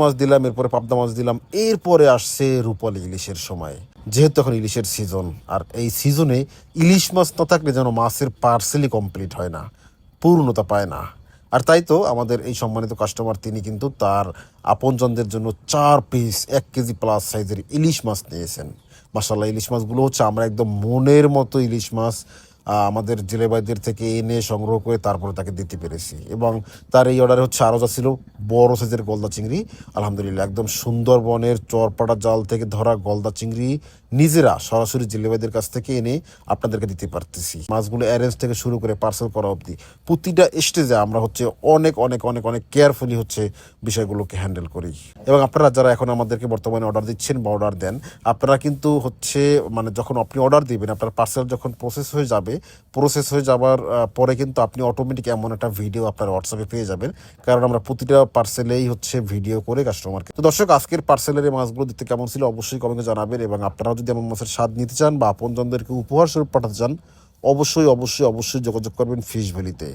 মাছ দিলাম, এরপরে পাবদা মাছ দিলাম। এরপরে আসছে রূপালী ইলিশের সময়। যেহেতু এখন ইলিশের সিজন আর এই সিজনে ইলিশ মাছ না থাকলে যেন মাছের পার্সেলই কমপ্লিট হয় না, পূর্ণতা পায় না। আর তাই তো আমাদের এই সম্মানিত কাস্টমার তিনি কিন্তু তার আপনজনদের জন্য চার পিস এক কেজি প্লাস সাইজের ইলিশ মাছ নিয়েছেন। মাসাল্লাহ ইলিশ মাছগুলো হচ্ছে আমরা একদম মনের মতো ইলিশ মাছ। আমাদের জেলেবাইদের থেকে এনে সংগ্রহ করে তারপরে তাকে দিতে পেরেছি। এবং তার এই অর্ডারে হচ্ছে আরও যা ছিল, বড় সাইজের গলদা চিংড়ি। আলহামদুলিল্লাহ, একদম সুন্দরবনের চরপাটা জাল থেকে ধরা গলদা চিংড়ি নিজেরা সরাসরি জেলেবাইদের কাছ থেকে এনে আপনাদেরকে দিতে পারতেছি। মাছগুলো অ্যারেঞ্জ থেকে শুরু করে পার্সেল করা অবধি প্রতিটা স্টেজে আমরা হচ্ছে অনেক অনেক অনেক অনেক কেয়ারফুলি হচ্ছে বিষয়গুলোকে হ্যান্ডেল করি। এবং আপনারা যারা এখন আমাদেরকে বর্তমানে অর্ডার দিচ্ছেন বা অর্ডার দেন, আপনারা কিন্তু হচ্ছে মানে যখন আপনি অর্ডার দিবেন, আপনার পার্সেল যখন প্রসেস হয়ে যাবে প্রসেস হয়ে যাবার পরে কিন্তু আপনি অটোমেটিক এমন একটা ভিডিও আপনার হোয়াটসঅ্যাপে পেয়ে যাবেন। কারণ আমরা প্রতিটা পার্সেলেই হচ্ছে ভিডিও করে কাস্টমারকে তো দর্শক, আজকের পার্সেলের এই মাছগুলো দিতে কেমন ছিল অবশ্যই কমেন্টে জানাবেন এবং আপনারাও যদি এমন মাছের স্বাদ নিতে চান বা আপনজনদেরকে উপহার স্বরূপ পাঠাতে চান, অবশ্যই অবশ্যই অবশ্যই যোগাযোগ করবেন ফিশ ভ্যালিতে